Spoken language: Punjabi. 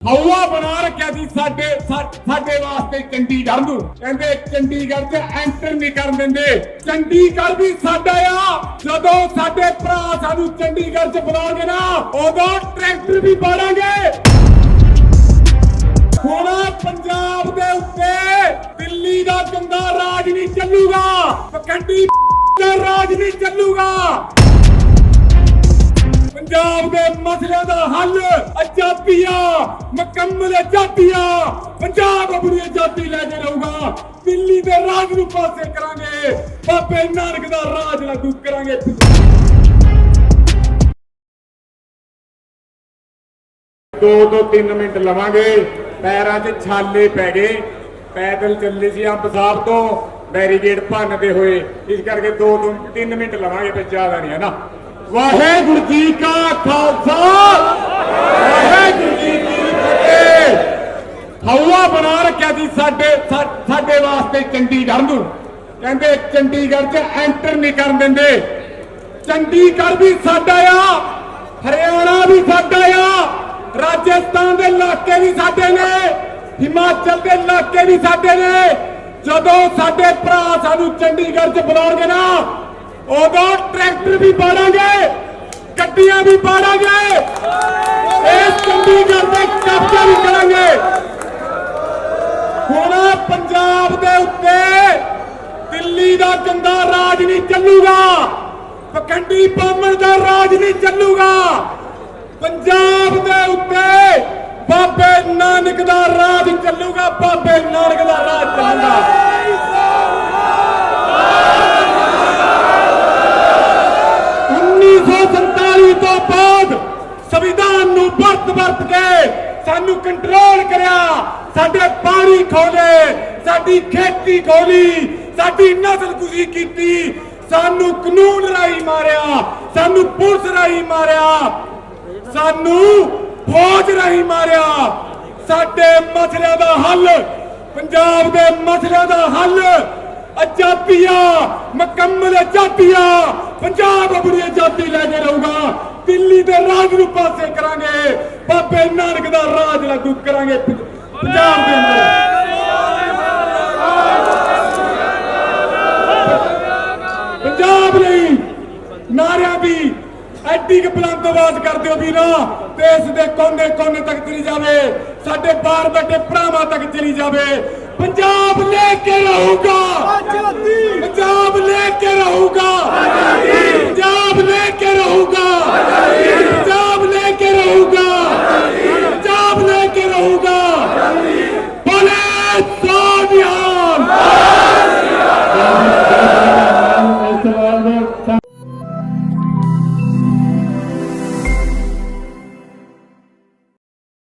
ਹਵਾ ਬਣਾ ਰੱਖਿਆ ਸੀ ਸਾਡੇ ਸਾਡੇ ਵਾਸਤੇ ਚੰਡੀਗੜ੍ਹ ਨੂੰ। ਕਹਿੰਦੇ ਚੰਡੀਗੜ੍ਹ 'ਚ ਐਂਟਰ ਨਹੀਂ ਕਰਨ ਦਿੰਦੇ। ਚੰਡੀਗੜ੍ਹ ਵੀ ਸਾਡਾ ਆ। ਜਦੋਂ ਸਾਡੇ ਭਰਾ ਸਾਨੂੰ ਚੰਡੀਗੜ੍ਹ 'ਚ ਬੁਲਾਉਣਗੇ ਨਾ, ਉਦੋਂ ਟਰੈਕਟਰ ਵੀ ਪਾੜਾਂਗੇ। ਹੁਣ ਪੰਜਾਬ ਦੇ ਉੱਤੇ ਦਿੱਲੀ ਦਾ ਗੰਦਾ ਰਾਜ ਨਹੀਂ ਚੱਲੂਗਾ। ਪਖੰਡੀ ਦਾ ਰਾਜ ਨਹੀਂ ਚੱਲੂਗਾ। ਪੰਜਾਬ ਦੇ ਮਸਲਿਆਂ ਦਾ ਹੱਲ, ਆਜ਼ਾਦੀਆਂ, ਮੁਕੰਮਲ ਆਜ਼ਾਦੀਆਂ, ਪੰਜਾਬ ਆਪਣੀ ਆਜ਼ਾਦੀ ਲੈ ਕੇ ਰਹੂਗਾ। ਦਿੱਲੀ ਦੇ ਰਾਜ ਨੂੰ ਪਾਸੇ ਕਰਾਂਗੇ, ਬਾਬੇ ਨਾਨਕ ਦਾ ਰਾਜ ਲਾਗੂ ਕਰਾਂਗੇ ਦੋ ਤੋਂ 3 ਮਿੰਟ ਲਵਾਂਗੇ, ਪੈਰਾਂ 'ਚ ਛਾਲੇ ਪੈ ਗਏ। ਪੈਦਲ ਚੱਲੇ ਸੀ ਅੰਬ ਸਾਹਿਬ ਤੋਂ ਬੈਰੀਗੇਡ ਭੰਨਦੇ ਹੋਏ। ਇਸ ਕਰਕੇ ਦੋ ਤੋਂ 3 ਮਿੰਟ ਲਵਾਂਗੇ ਤੇ ਦਾ ਨਹੀਂ ਹੈ ਨਾ। ਵਾਹਿਗੁਰੂ ਜੀ ਕਾ ਖਾਲਸਾ, ਵਾਹਿਗੁਰੂ ਜੀ ਕੀ ਫਤਿਹ। ਹਵਾ ਬਣਾ ਰੱਖਿਆ ਸੀ ਸਾਡੇ ਸਾਡੇ ਵਾਸਤੇ ਚੰਡੀਗੜ੍ਹ ਨੂੰ। ਕਹਿੰਦੇ ਚੰਡੀਗੜ੍ਹ 'ਚ ਐਂਟਰ ਨਹੀਂ ਕਰਨ ਦਿੰਦੇ। ਚੰਡੀਗੜ੍ਹ ਵੀ ਸਾਡਾ ਆ, ਹਰਿਆਣਾ ਵੀ ਸਾਡਾ ਆ, ਰਾਜਸਥਾਨ ਦੇ ਇਲਾਕੇ ਵੀ ਸਾਡੇ ਨੇ, ਹਿਮਾਚਲ ਦੇ ਇਲਾਕੇ ਵੀ ਸਾਡੇ ਨੇ। ਜਦੋਂ ਸਾਡੇ ਭਰਾ ਸਾਨੂੰ ਚੰਡੀਗੜ੍ਹ 'ਚ ਬੁਲਾਉਣਗੇ ਨਾ ਉਦੋਂ ਟਰੈਕਟਰ ਵੀ ਬਾੜਾਂਗੇ ਗੱਡੀਆਂ ਵੀ ਬਾੜਾਂਗੇ ਇਸ ਚੰਡੀਗੜ੍ਹ ਤੇ ਕਬਜ਼ਾ ਵੀ ਕਰਾਂਗੇ। ਹੁਣ ਪੰਜਾਬ ਦੇ ਉੱਤੇ ਦਿੱਲੀ ਦਾ ਗੰਦਾ ਰਾਜ ਨਹੀਂ ਚੱਲੂਗਾ। ਪਖੰਡੀ ਬਾਮਣ ਦਾ ਰਾਜ ਨਹੀਂ ਚੱਲੂਗਾ। ਪੰਜਾਬ ਦੇ ਉੱਤੇ ਬਾਬੇ ਨਾਨਕ ਦਾ ਰਾਜ ਚੱਲੂਗਾ, ਬਾਬੇ ਨਾਨਕ ਦਾ ਰਾਜ ਚੱਲੂਗਾ 1947 ਤੋਂ ਬਾਅਦ ਸੰਵਿਧਾਨ ਨੂੰ ਵਰਤ ਵਰਤ ਕੇ ਸਾਨੂੰ ਕੰਟਰੋਲ ਕਰਿਆ। ਸਾਡੇ ਪਾਣੀ ਖੋਲੇ, ਸਾਡੀ ਖੇਤੀ ਖੋਲੀ, ਸਾਡੀ ਨਸਲ ਕੁਸ਼ੀ ਕੀਤੀ। ਸਾਨੂੰ ਕਾਨੂੰਨ ਰਾਈ ਮਾਰਿਆ, ਸਾਨੂੰ ਪੁਲਿਸ ਰਾਈ ਮਾਰਿਆ, ਸਾਨੂੰ ਫੌਜ ਰਾਹੀਂ ਮਾਰਿਆ। ਸਾਡੇ ਮਸਲਿਆਂ ਦਾ ਹੱਲ, ਪੰਜਾਬ ਦੇ ਮਸਲਿਆਂ ਦਾ ਹੱਲ। ਆਜ਼ਾਦੀਆਂ ਮੁਕੰਮਲ ਆਜ਼ਾਦੀਆਂ ਪੰਜਾਬ ਆਪਣੀ ਆਜ਼ਾਦੀ ਲੈ ਕੇ ਰਹੂਗਾ। ਰਾਜ ਨੂੰ ਪਾਸੇ ਕਰਾਂਗੇ। ਬਾਬੇ ਨਾਨਕ ਦਾ ਰਾਜ ਲਾਗੂ ਕਰਾਂਗੇ ਪੰਜ- ਪੰਜਾਬ ਦੇ ਅੰਦਰ। ਪੰਜਾਬ ਲਈ ਨਾਰਿਆਂ ਦੀ ਐਡੀ ਕੁ ਬੁਲੰਦ ਆਵਾਜ਼ ਕਰਦੇ ਹੋ ਵੀਰਾ। ਦੇਸ਼ ਦੇ ਕੋਨੇ ਕੋਨੇ ਤੱਕ ਚਲੀ ਜਾਵੇ। ਸਾਡੇ ਬਾਹਰ ਬੈਠੇ ਭਰਾਵਾਂ ਤੱਕ ਚਲੀ ਜਾਵੇ। ਪੰਜਾਬ ਲੈ ਕੇ ਰਹੂਗਾ। ਆਜ਼ਾਦੀ। ਪੰਜਾਬ ਲੈ ਕੇ ਰਹੂਗਾ। Yeah.